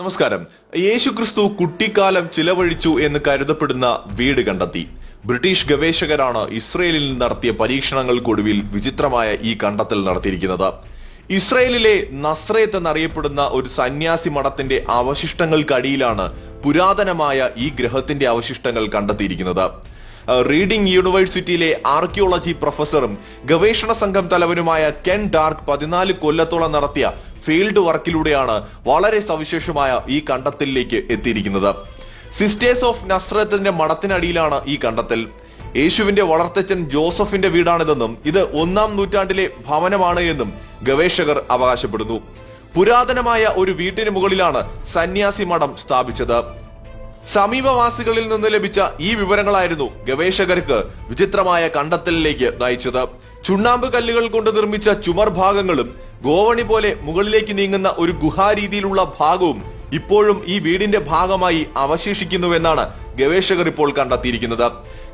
നമസ്കാരം. യേശുക്രിസ്തു കുട്ടിക്കാലം ചിലവഴിച്ചു എന്ന് കരുതപ്പെടുന്ന വീട് കണ്ടെത്തി. ബ്രിട്ടീഷ് ഗവേഷകരാണ് ഇസ്രയേലിൽ നടത്തിയ പരീക്ഷണങ്ങൾക്കൊടുവിൽ വിചിത്രമായ ഈ കണ്ടെത്തൽ നടത്തിയിരിക്കുന്നത്. ഇസ്രയേലിലെ നസ്രയത്ത് എന്നറിയപ്പെടുന്ന ഒരു സന്യാസി മഠത്തിന്റെ അവശിഷ്ടങ്ങൾക്കടിയിലാണ് പുരാതനമായ ഈ ഗ്രഹത്തിന്റെ അവശിഷ്ടങ്ങൾ കണ്ടെത്തിയിരിക്കുന്നത്. റീഡിംഗ് യൂണിവേഴ്സിറ്റിയിലെ ആർക്കിയോളജി പ്രൊഫസറും ഗവേഷണ സംഘം തലവനുമായ കെൻ ഡാർക്ക് പതിനാല് കൊല്ലത്തോളം നടത്തിയ ഫീൽഡ് വർക്കിലൂടെയാണ് വളരെ സവിശേഷമായ ഈ കണ്ടെത്തലിലേക്ക് എത്തിയിരിക്കുന്നത്. സിസ്റ്റേഴ്സ് ഓഫ് നസ്രത്തിന്റെ മഠത്തിനടിയിലാണ് ഈ കണ്ടെത്തൽ. യേശുവിന്റെ വളർത്തച്ഛൻ ജോസഫിന്റെ വീടാണിതെന്നും ഇത് ഒന്നാം നൂറ്റാണ്ടിലെ ഭവനമാണ് എന്നും ഗവേഷകർ അവകാശപ്പെടുന്നു. പുരാതനമായ ഒരു വീട്ടിന് മുകളിലാണ് സന്യാസി മഠം സ്ഥാപിച്ചത്. സമീപവാസികളിൽ നിന്ന് ലഭിച്ച ഈ വിവരങ്ങളായിരുന്നു ഗവേഷകർക്ക് വിചിത്രമായ കണ്ടെത്തലിലേക്ക് നയിച്ചത്. ചുണ്ണാമ്പ് കല്ലുകൾ കൊണ്ട് നിർമ്മിച്ച ചുമർ ഭാഗങ്ങളും ഗോവണി പോലെ മുകളിലേക്ക് നീങ്ങുന്ന ഒരു ഗുഹാരീതിയിലുള്ള ഭാഗവും ഇപ്പോഴും ഈ വീടിന്റെ ഭാഗമായി അവശേഷിക്കുന്നുവെന്നാണ് ഗവേഷകർ ഇപ്പോൾ കണ്ടെത്തിയിരിക്കുന്നത്.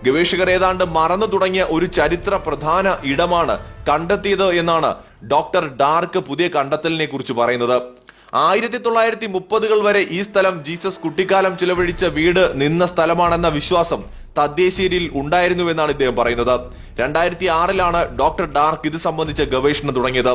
ഗവേഷകർ ഏതാണ്ട് മറന്നു തുടങ്ങിയ ഒരു ചരിത്ര പ്രധാന ഇടമാണ് കണ്ടെത്തിയത് എന്നാണ് ഡോക്ടർ ഡാർക്ക് പുതിയ കണ്ടെത്തലിനെ കുറിച്ച് പറയുന്നത്. ആയിരത്തി തൊള്ളായിരത്തി മുപ്പതുകൾ വരെ ഈ സ്ഥലം ജീസസ് കുട്ടിക്കാലം ചിലവഴിച്ച വീട് നിന്ന സ്ഥലമാണെന്ന വിശ്വാസം തദ്ദേശീയരിൽ ഉണ്ടായിരുന്നുവെന്നാണ് ഇദ്ദേഹം പറയുന്നത്. രണ്ടായിരത്തി ആറിലാണ് ഡോക്ടർ ഡാർക്ക് ഇത് സംബന്ധിച്ച ഗവേഷണം തുടങ്ങിയത്.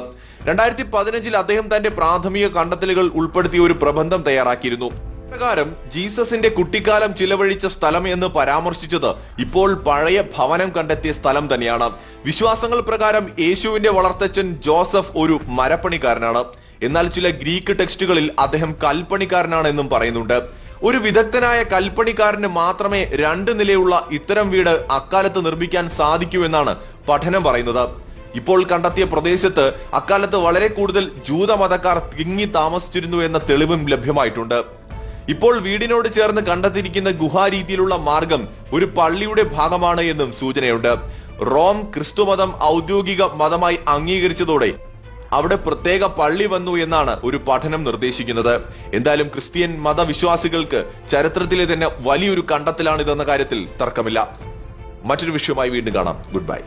രണ്ടായിരത്തി പതിനഞ്ചിൽ അദ്ദേഹം തന്റെ പ്രാഥമിക കണ്ടെത്തലുകൾ ഉൾപ്പെടുത്തിയ ഒരു പ്രബന്ധം തയ്യാറാക്കിയിരുന്നു. പ്രകാരം ജീസസിന്റെ കുട്ടിക്കാലം ചിലവഴിച്ച സ്ഥലം എന്ന് പരാമർശിച്ചത് ഇപ്പോൾ പഴയ ഭവനം കണ്ടെത്തിയ സ്ഥലം തന്നെയാണ്. വിശ്വാസങ്ങൾ പ്രകാരം യേശുവിന്റെ വളർത്തച്ഛൻ ജോസഫ് ഒരു മരപ്പണിക്കാരനാണ്. എന്നാൽ ചില ഗ്രീക്ക് ടെക്സ്റ്റുകളിൽ അദ്ദേഹം കൽപ്പണിക്കാരനാണ് എന്നും പറയുന്നുണ്ട്. ഒരു വിദഗ്ധനായ കൽപ്പണിക്കാരന് മാത്രമേ രണ്ട് നിലയുള്ള ഇത്തരം വീട് അക്കാലത്ത് നിർമ്മിക്കാൻ സാധിക്കൂ എന്നാണ് പഠനം പറയുന്നത്. ഇപ്പോൾ കണ്ടെത്തിയ പ്രദേശത്ത് അക്കാലത്ത് വളരെ കൂടുതൽ ജൂതമതക്കാർ തിങ്ങി താമസിച്ചിരുന്നു എന്ന തെളിവും ലഭ്യമായിട്ടുണ്ട്. ഇപ്പോൾ വീടിനോട് ചേർന്ന് കണ്ടെത്തിയിരിക്കുന്ന ഗുഹാരീതിയിലുള്ള മാർഗം ഒരു പള്ളിയുടെ ഭാഗമാണ് എന്നും സൂചനയുണ്ട്. റോം ക്രിസ്തുമതം ഔദ്യോഗിക മതമായി അംഗീകരിച്ചതോടെ അവിടെ പ്രത്യേക പള്ളി വന്നു എന്നാണ് ഒരു പഠനം നിർദ്ദേശിക്കുന്നത്. എന്തായാലും ക്രിസ്ത്യൻ മതവിശ്വാസികൾക്ക് ചരിത്രത്തിലെ തന്നെ വലിയൊരു കണ്ടെത്തലാണിതെന്ന കാര്യത്തിൽ തർക്കമില്ല. മറ്റൊരു വിഷയമായി വീണ്ടും കാണാം. Good bye